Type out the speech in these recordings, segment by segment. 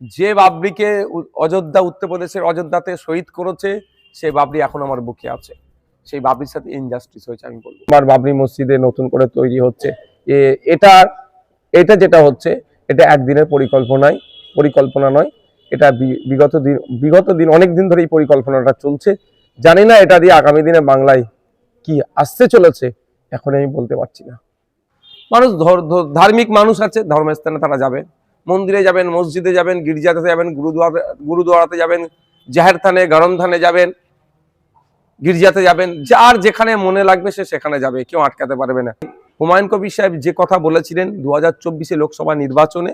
যে বাবরিকে অযোধ্যা উত্তরপ্রদেশের অযোধ্যাতে শহীদ করেছে, সেই বাবরি এখন আমার বুকে আছে। সেই বাবরির সাথে ইনজাস্টিস হয়েছে, আমি বলব। আমার বাবরি মসজিদে নতুন করে তৈরি হচ্ছে। এটা এটা যেটা হচ্ছে, এটা একদিনের পরিকল্পনায়, পরিকল্পনা নয়। এটা বিগত দিন বিগত দিন, অনেক দিন ধরে এই পরিকল্পনাটা চলছে। জানি না এটা দিয়ে আগামী দিনে বাংলায় কি আসতে চলেছে এখন আমি বলতে পারছি না। মানুষ ধর- ধর- ধার্মিক মানুষ আছে, ধর্মস্থানে তারা যাবে। মন্দিরে যাবেন, মসজিদে যাবেন, গির্জাতে যাবেন, গুরুদুয়ারে, গুরুদুয়ারাতে যাবেন, জাহের থানে, গরম থানে যাবেন, গির্জাতে যাবেন, যার যেখানে মনে লাগবে সে সেখানে যাবে, কেউ আটকাতে পারবে না। হুমায়ুন কবির সাহেব যে কথা বলেছিলেন দু হাজার চব্বিশে লোকসভা নির্বাচনে,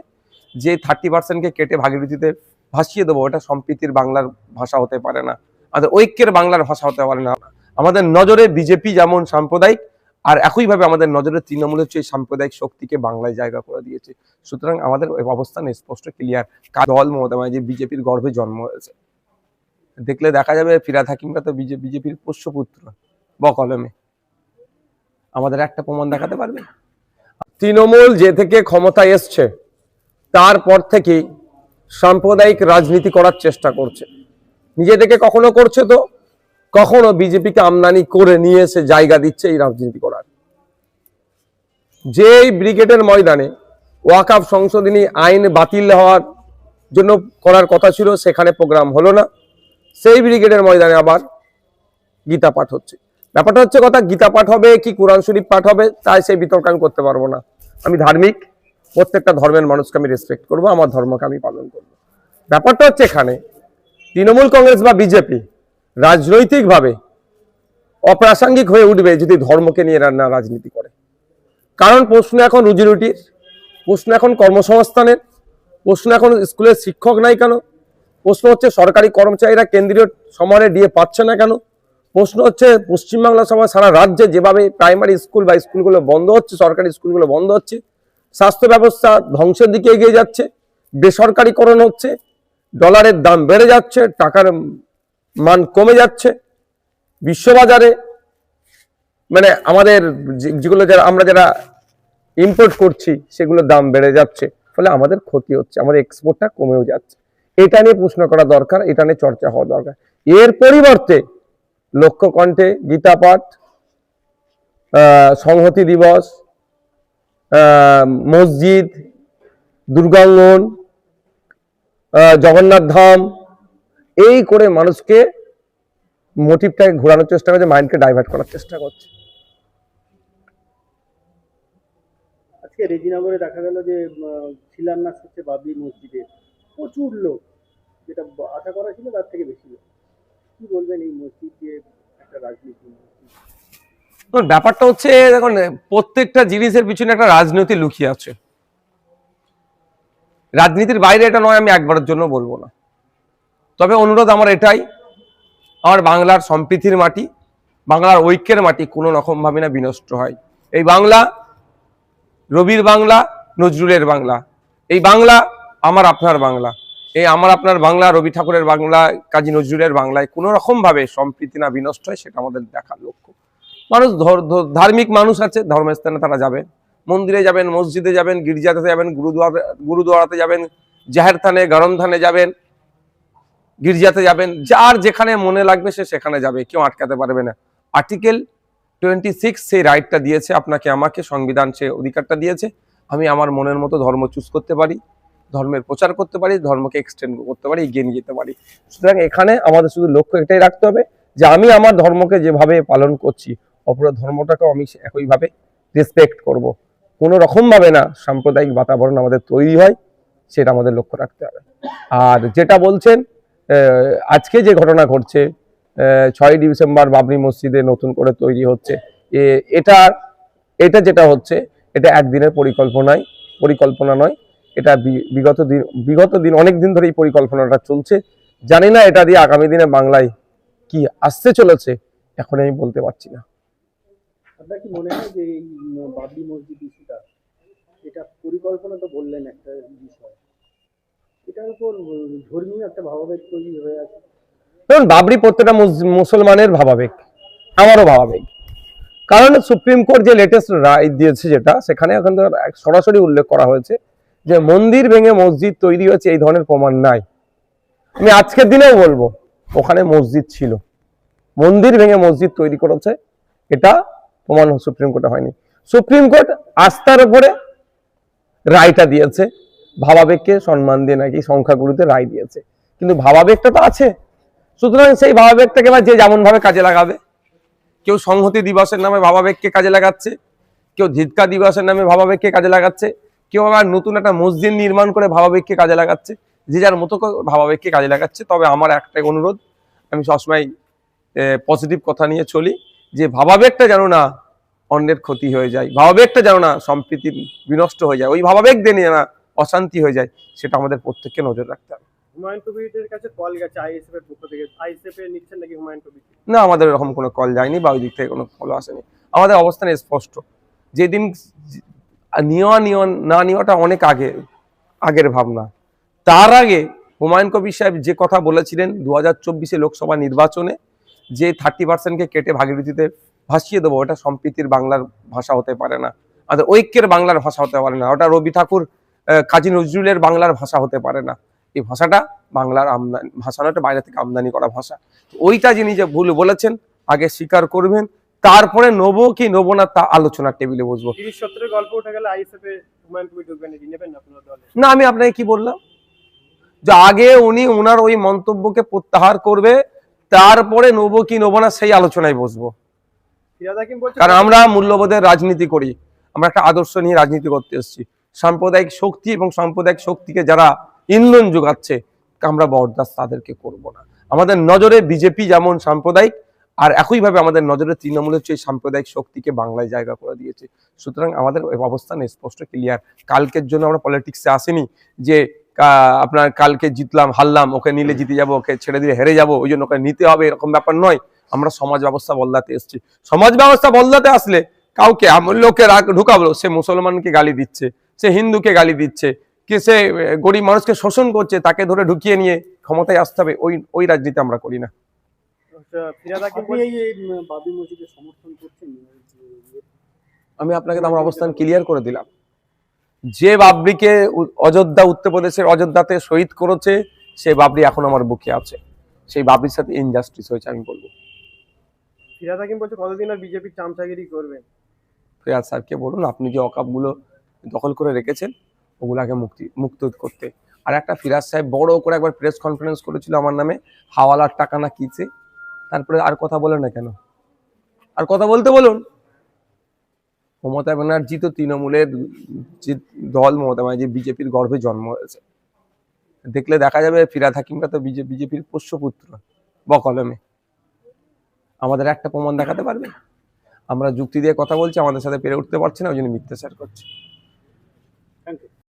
যে থার্টি পার্সেন্টকে কেটে ভাগীরথীতে ভাসিয়ে দেবো, ওটা সম্প্রীতির বাংলার ভাষা হতে পারে না। আমাদের ঐক্যের বাংলার ভাষা হতে পারে না। আমাদের নজরে বিজেপি যেমন সাম্প্রদায়িক আর একইভাবে আমাদের নজরে তৃণমূল হচ্ছে এই সাম্প্রদায়িক শক্তিকে বাংলায় জায়গা করে দিয়েছে। সুতরাং আমাদের অবস্থান স্পষ্ট ক্লিয়ার দল মমতা যে বিজেপির গর্ভে জন্ম হয়েছে। দেখলে দেখা যাবে ফিরাদ হাকিমরা তো বিজেপির পোষ্যপুত্র বকলমে আমাদের একটা প্রমাণ দেখাতে পারবে? তৃণমূল যে থেকে ক্ষমতায় এসছে, তারপর থেকেই সাম্প্রদায়িক রাজনীতি করার চেষ্টা করছে। নিজে থেকে কখনো করছে তো, কখনো বিজেপিকে আমদানি করে নিয়ে এসে জায়গা দিচ্ছে এই রাজনীতি করার। যেই ব্রিগেডের ময়দানে ওয়াকাফ সংশোধনী আইন বাতিল হওয়ার জন্য করার কথা ছিল, সেখানে প্রোগ্রাম হলো না। সেই ব্রিগেডের ময়দানে আবার গীতা পাঠ হচ্ছে। ব্যাপারটা হচ্ছে কথা, গীতা পাঠ হবে কি, কোরআন শরীফ পাঠ হবে, তাই সেই বিতর্ক আমি করতে পারব না। আমি ধার্মিক, প্রত্যেকটা ধর্মের মানুষকে আমি রেসপেক্ট করব, আমার ধর্মকে আমি পালন করব। ব্যাপারটা হচ্ছে এখানে, তৃণমূল কংগ্রেস বা বিজেপি রাজনৈতিকভাবে অপ্রাসঙ্গিক হয়ে উঠবে যদি ধর্মকে নিয়ে না রাজনীতি করে। কারণ প্রশ্ন এখন রুজি রুটির, প্রশ্ন এখন কর্মসংস্থানের, প্রশ্ন এখন স্কুলের শিক্ষক নাই কেন? প্রশ্ন হচ্ছে সরকারি কর্মচারীরা কেন্দ্রীয় সময়ে দিয়ে পাচ্ছে না কেন? প্রশ্ন হচ্ছে পশ্চিমবাংলা সময় সারা রাজ্যে যেভাবে প্রাইমারি স্কুল বা স্কুলগুলো বন্ধ হচ্ছে, সরকারি স্কুলগুলো বন্ধ হচ্ছে, স্বাস্থ্য ব্যবস্থা ধ্বংসের দিকে এগিয়ে যাচ্ছে, বেসরকারিকরণ হচ্ছে, ডলারের দাম বেড়ে যাচ্ছে, টাকার মান কমে যাচ্ছে, বিশ্ববাজারে মানে আমাদের যেগুলো যারা, আমরা যারা ইম্পোর্ট করছি সেগুলোর দাম বেড়ে যাচ্ছে। ফলে আমাদের ক্ষতি হচ্ছে, আমাদের এক্সপোর্টটা কমেও যাচ্ছে। এটা নিয়ে প্রশ্ন করা দরকার, এটা নিয়ে চর্চা হওয়া দরকার। এর পরিবর্তে লক্ষ্য কণ্ঠে গীতা পাঠ সংহতি দিবস মসজিদ, দুর্গাঙ্গন জগন্নাথ ধাম, এই করে মানুষকে মোটিভটাকে ঘোরানোর চেষ্টা করছে মাইন্ডকে ডাইভার্ট করার চেষ্টা করছে। আজকে রেজিনগরে দেখা গেল যে শিলান্যাস হচ্ছে বাবরি মসজিদে। প্রচুর লোক। যেটা আশা করা ছিল তার থেকে বেশি লোক। কি বলবেন এই মসজিদ যে একটা রাজনীতি ব্যাপারটা হচ্ছে, দেখুন, প্রত্যেকটা জিনিসের পিছনে একটা রাজনীতি লুকিয়ে আছে। রাজনীতির বাইরে এটা নয়, আমি একবারের জন্য বলব না। তবে অনুরোধ আমার এটাই, আমার বাংলার সম্প্রীতির মাটি, বাংলার ঐক্যের মাটি কোনো রকম ভাবে না বিনষ্ট হয়। এই বাংলা রবির বাংলা, নজরুলের বাংলা। এই বাংলা আমার আপনার বাংলা। এই আমার আপনার বাংলা, রবি ঠাকুরের বাংলা, কাজী নজরুলের বাংলায় কোনো রকম ভাবে সম্প্রীতি না বিনষ্ট হয়, সেটা আমাদের দেখার লক্ষ্য। মানুষ ধর- ধর- ধার্মিক মানুষ আছে, ধর্মস্থানে তারা যাবেন। মন্দিরে যাবেন, মসজিদে যাবেন, গির্জাতে যাবেন, গুরুদুয়ারে, গুরুদুয়ারাতে যাবেন, জাহের থানে, গরম থানে যাবেন, গির্জাতে যাবেন, যার যেখানে মনে লাগবে সে সেখানে যাবে, কেউ আটকাতে পারবে না। আর্টিকেল টোয়েন্টি সিক্স সেই রাইটটা দিয়েছে, আপনাকে আমাকে, সংবিধান সে অধিকারটা দিয়েছে। আমি আমার মনের মতো ধর্ম চুজ করতে পারি, ধর্মের প্রচার করতে পারি, ধর্মকে এক্সটেন্ড করতে পারি, এগিয়ে নিয়ে যেতে পারি। সুতরাং এখানে আমাদের শুধু লক্ষ্য এটাই রাখতে হবে, যে আমি আমার ধর্মকে যেভাবে পালন করছি অপর ধর্মটাকেও আমি একইভাবে রেসপেক্ট করব। কোনো রকম ভাবে না সাম্প্রদায়িক বাতাবরণ আমাদের তৈরি হয়, সেটা আমাদের লক্ষ্য রাখতে হবে। আর যেটা বলছেন আজকে যে ঘটনা ঘটছে ছয় ডিসেম্বর বাবরি মসজিদে নতুন করে তৈরি হচ্ছে। এটা এটা যেটা হচ্ছে, এটা একদিনের পরিকল্পনায় পরিকল্পনা নয়। এটা বিগত দিন বিগত দিন, অনেক দিন ধরে এই পরিকল্পনাটা চলছে। জানি না এটা দিয়ে আগামী দিনে বাংলায় কি আসতে চলেছে, এখন আমি বলতে পারছি না। মনে হয় যে এই বাবরি মসজিদ ইস্যুটা, এটা পরিকল্পনা তো বললেন একটা বিষয়। এটার উপর ধর্মীয় একটা ভাবাবেগ তৈরি হয়ে আছে। ধরুন বাবরি প্রত্যেকটা মুসলমানের ভাবাবেগ, আমারও ভাবাবেগ। কারণ সুপ্রিম কোর্ট যে লেটেস্ট রায় দিয়েছে যেটা, সেখানে এখন সরাসরি উল্লেখ করা হয়েছে যে মন্দির ভেঙে মসজিদ তৈরি হয়েছে, এই ধরনের প্রমাণ নাই। আমি আজকের দিনেও বলব, ওখানে মসজিদ ছিল। মন্দির ভেঙে মসজিদ তৈরি করেছে, এটা প্রমাণ সুপ্রিম কোর্টে হয়নি। সুপ্রিম কোর্ট আস্থার উপরে রায়টা দিয়েছে, ভাবাবেগকে সম্মান দিয়ে নাকি সংখ্যাগুরুতে রায় দিয়েছে। কিন্তু ভাবাবেগটা তো আছে। সুতরাং সেই ভাবাবেগটাকে এবার যে যেমন ভাবে কাজে লাগাবে, কেউ সংহতি দিবসের নামে ভাবাবেগকে কাজে লাগাচ্ছে, কেউ ধিৎকা দিবসের নামে ভাবাবেগকে কাজে লাগাচ্ছে, কেউ আবার নতুন একটা মসজিদ নির্মাণ করে ভাবাবেগকে কাজে লাগাচ্ছে, যে যার মতো ভাবাবেগকে কাজে লাগাচ্ছে। তবে আমার একটাই অনুরোধ, আমি সবসময় পজিটিভ কথা নিয়ে চলি, যে ভাবাবেগটা যেন না অন্যের ক্ষতি হয়ে যায়, ভাবাবেগটা যেন না সম্প্রীতি বিনষ্ট হয়ে যায়, ওই ভাবাবেগ দিয়ে না অশান্তি হয়ে যায়, সেটা আমাদের প্রত্যেককে নজর রাখতে হবে। হুমায়ুন কবিরের কাছে কল গেছে আইএসএফ এর পক্ষ থেকে। আইএসএফ এর নিচ্ছেন নাকি হুমায়ুন কবির? না, আমাদের এরকম কোনো কল যায়নি বা ওই দিক থেকে কোনো কল আসেনি। আমাদের অবস্থান স্পষ্ট। যেদিন নেওয়া নেওয়া, না নেওয়াটা অনেক আগে, আগের ভাবনা। তার আগে হুমায়ুন কবির সাহেব যে কথা বলেছিলেন দু হাজার চব্বিশে লোকসভা নির্বাচনে, যে থার্টি পার্সেন্টকে কেটে ভাগীরথীতে ভাসিয়ে দেবো, ওটা সম্প্রীতির বাংলার ভাষা হতে পারে না। আমাদের ঐক্যের বাংলার ভাষা হতে পারে না। ওটা রবি ঠাকুর কাজী নজরুলের বাংলার ভাষা হতে পারে না। এই ভাষাটা বাংলার আমদানি ভাষা নয় বাইরে থেকে আমদানি করা ভাষা। ওইটা যিনি যে ভুল বলেছেন আগে স্বীকার করবেন তারপরে নেব কি নেব না তা আলোচনার টেবিলে বসবো। না আমি আপনাকে কি বললাম? যে আগে উনি ওনার ওই মন্তব্যকে প্রত্যাহার করবে তারপরে নেব কি নেব না সেই আলোচনায় বসবো। কারণ আমরা মূল্যবোধের রাজনীতি করি আমরা একটা আদর্শ নিয়ে রাজনীতি করতে এসেছি। সাম্প্রদায়িক শক্তি এবং সাম্প্রদায়িক শক্তিকে যারা ইন্ধন যোগাচ্ছে, আমরা বরদাস্ত তাদেরকে করব না। আমাদের নজরে বিজেপি যেমন সাম্প্রদায়িক, আর একইভাবে আমাদের নজরে তৃণমূল হচ্ছে সাম্প্রদায়িক শক্তিকে বাংলায় জায়গা করে দিয়েছে। সুতরাং আমাদের অবস্থান স্পষ্ট ক্লিয়ার কালকের জন্য আমরা পলিটিক্সে আসিনি যে আপনার কালকে জিতলাম, হারলাম, ওকে নিলে জিতে যাব, ওকে ছেড়ে দিলে হেরে যাব, ওই জন্য ওকে নিতে হবে, এরকম ব্যাপার নয়। আমরা সমাজ ব্যবস্থা বদলাতে এসেছি। সমাজ ব্যবস্থা বদলাতে আসলে কাউকে লোকে রাগ ঢুকাবলো সে মুসলমানকে গালি দিচ্ছে, সে হিন্দুকে গালি দিচ্ছে কে সে গরিব মানুষকে শোষণ করছে তাকে ধরে ঢুকিয়ে নিয়ে ক্ষমতায় আসতে হবে ওই ওই রাজনীতি আমরা করি না। আচ্ছা, আমি আপনাকে আমার অবস্থান ক্লিয়ার করে দিলাম। যে বাবরিকে অযোধ্যা উত্তরপ্রদেশের অযোধ্যাতে শহীদ করেছে সেই বাবরি এখন আমার বুকে আছে। সেই বাবরির সাথে ইনজাস্টিস হয়েছে আমি বলব। ফিরাদ হাকিম বলছে কতদিন আর বিজেপির চামচাগিরি করবেন স্যারকে বলুন আপনি যে অকাপগুলো দখল করে রেখেছেন ওগুলাকে মুক্তি, মুক্ত করতে। আর একটা ফিরাজ সাহেব বড় করে একবার প্রেস কনফারেন্স করেছিল আমার নামে, হাওয়ালার টাকা না কিছে তারপরে আর কথা বলেন না কেন? আর কথা বলতে বলুন। মমতা ব্যানার্জি তো তৃণমূলের যে দল, মমতা ব্যানার্জি বিজেপির গর্ভে জন্ম হয়েছে। দেখলে দেখা যাবে ফিরাদ হাকিমরা তো বিজেপির পোষ্যপুত্র, বকলমে। আমাদের একটা প্রমাণ দেখাতে পারবে? আমরা যুক্তি দিয়ে কথা বলছি, আমাদের সাথে পেরে উঠতে পারছি না, ওই জন্য মিথ্যাচার করছি। Thank you